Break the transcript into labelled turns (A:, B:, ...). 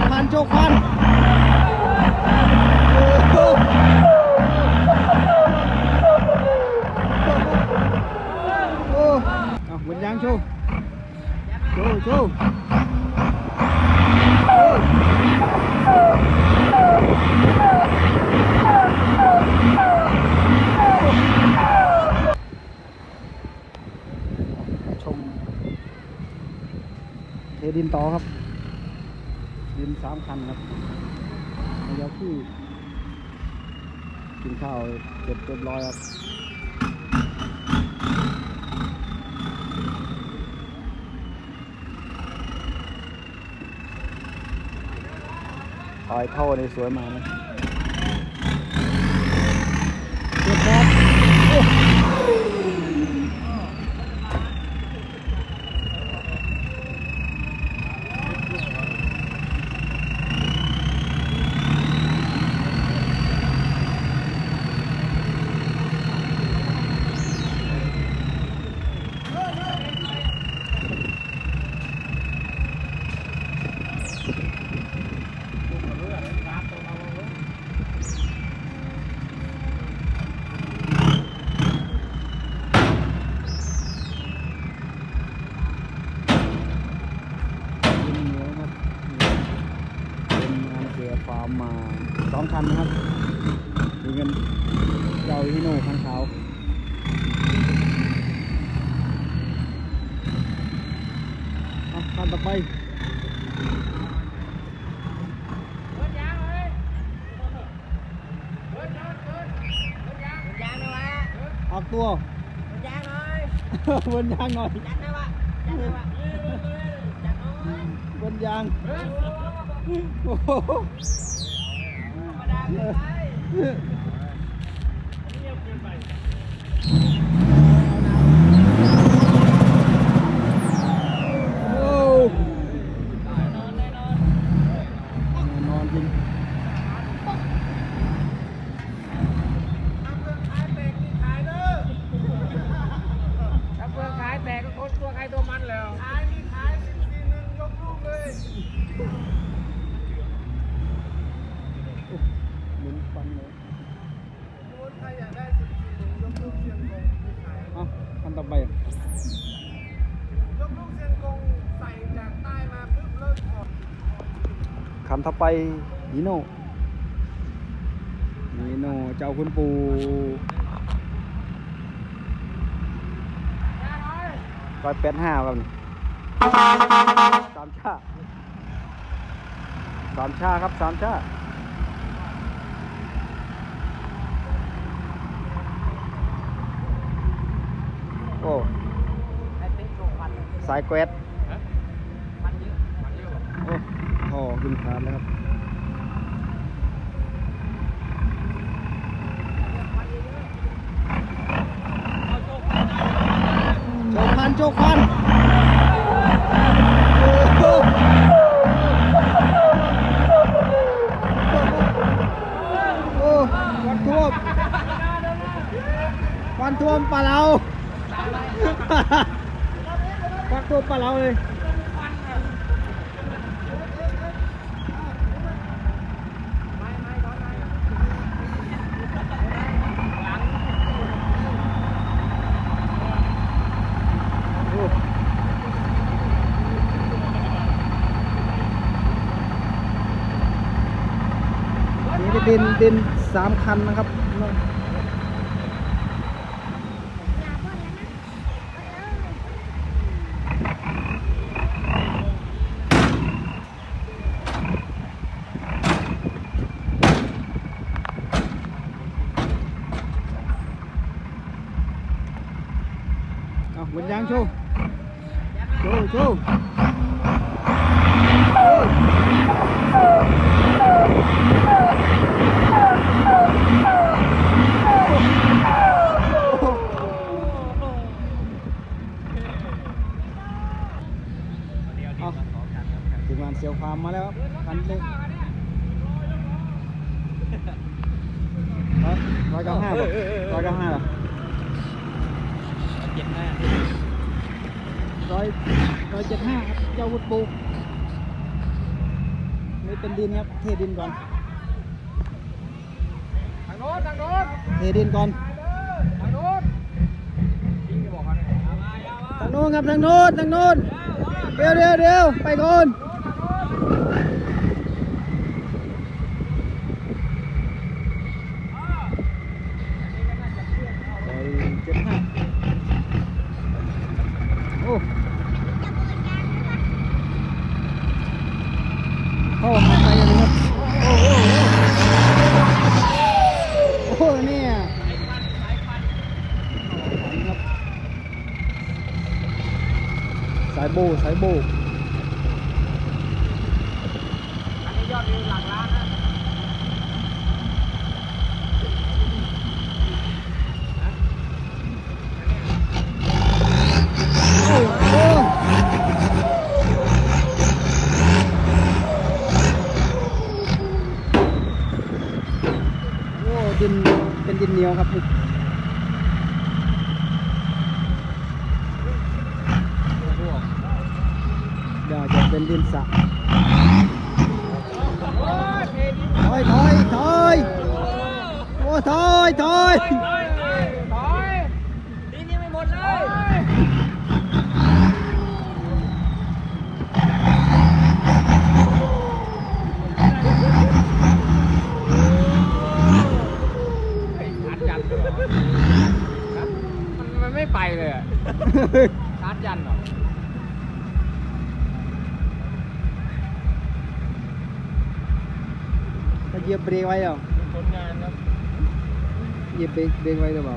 A: กพันโชคพันโอ้เอาเหมือนยางโชว์โชว์โชว์เทดินต่อครับ ดินสามคันครับนายกที่กินข้าวเสร็จเรียบร้อยครับปลายท่อนี่สวยมากนะเรียบร้อยโอ้ดินเหนียวครับเป็นงานเสือฟาร์ มาสองคันนะครับมีเงินเจ้าฮิโน่คันขาวเอาคันต่อไป
B: อ
A: อกตัว
B: ยางหน่อย
A: บนยางหน่อย
B: จัดไหน่อยวะจัดไหน่อยวะจัดหน่อย
A: บนยางโอ้
B: เงียบเกินไป
A: คันต่อไปฮีโน่ฮีโน่เจ้าคุณปู่ร้อยแปดห้าครับนี่สามชาสามชาครับสามชาโอ้สายแกวด
B: ฟันเยอะฟันเยอะ
A: โอ้ ท่อขึ้นคานแล้วครับโจกพันโจกพันโอ้โหโอ้ควันควันท่วมปลาเราควันท่วมปลาเราเลย โอ้ นี่ก็ดินดินสามคันนะครับเอาเหมือนยางโชว์โชว์โชว์เอาถึงงานเซียวฟาร์มมาแล้วครับคันหนึงร้ อยร้อยเก้าห้าป่ะร้อยเก้าห้าเหรอ
B: เจ็ดห้า
A: ร้อยร้อยเจ็ดห้าครับเจ้าวุฒปูนี่ไม่เป็นดินครับ เทดินก่อน
B: ทางโน้นทางโน้น
A: เทดินก่อน
B: ทางโน้นพี่จะบอกเขาเนี่ย
A: ทางโน้นครับ ทางโน้นทางโน้นเดี๋ยวเดี๋ยวเดี๋ยวไปก่อนไปเจ็ดห้าโอ้ เข้ามาไปเลยครับโอ้โหเนี่ยสายโบสายโบ
B: อันนี้ยอดวิวหลักล้านนะ
A: โอ้โหโอ้ดินเป็นดินเหนียวครับนี่เดี๋ยว จะเป็นดินสระ
B: โอ้ยเพดี
A: ถอยถอยถอยโอ้ถอยถอย
B: ถอยถอยดีนี่ไม่หมดเลยไอ้ชาร์จยันด้วยเหรอครับมันมันไม่ไปเลยอะชาร์จยันเหรอ
A: จะ เหยียบเบรกไว้เหรอ
B: ผลงานครับ
A: เหยียบเบรกเบรกไว้หรือเปล่า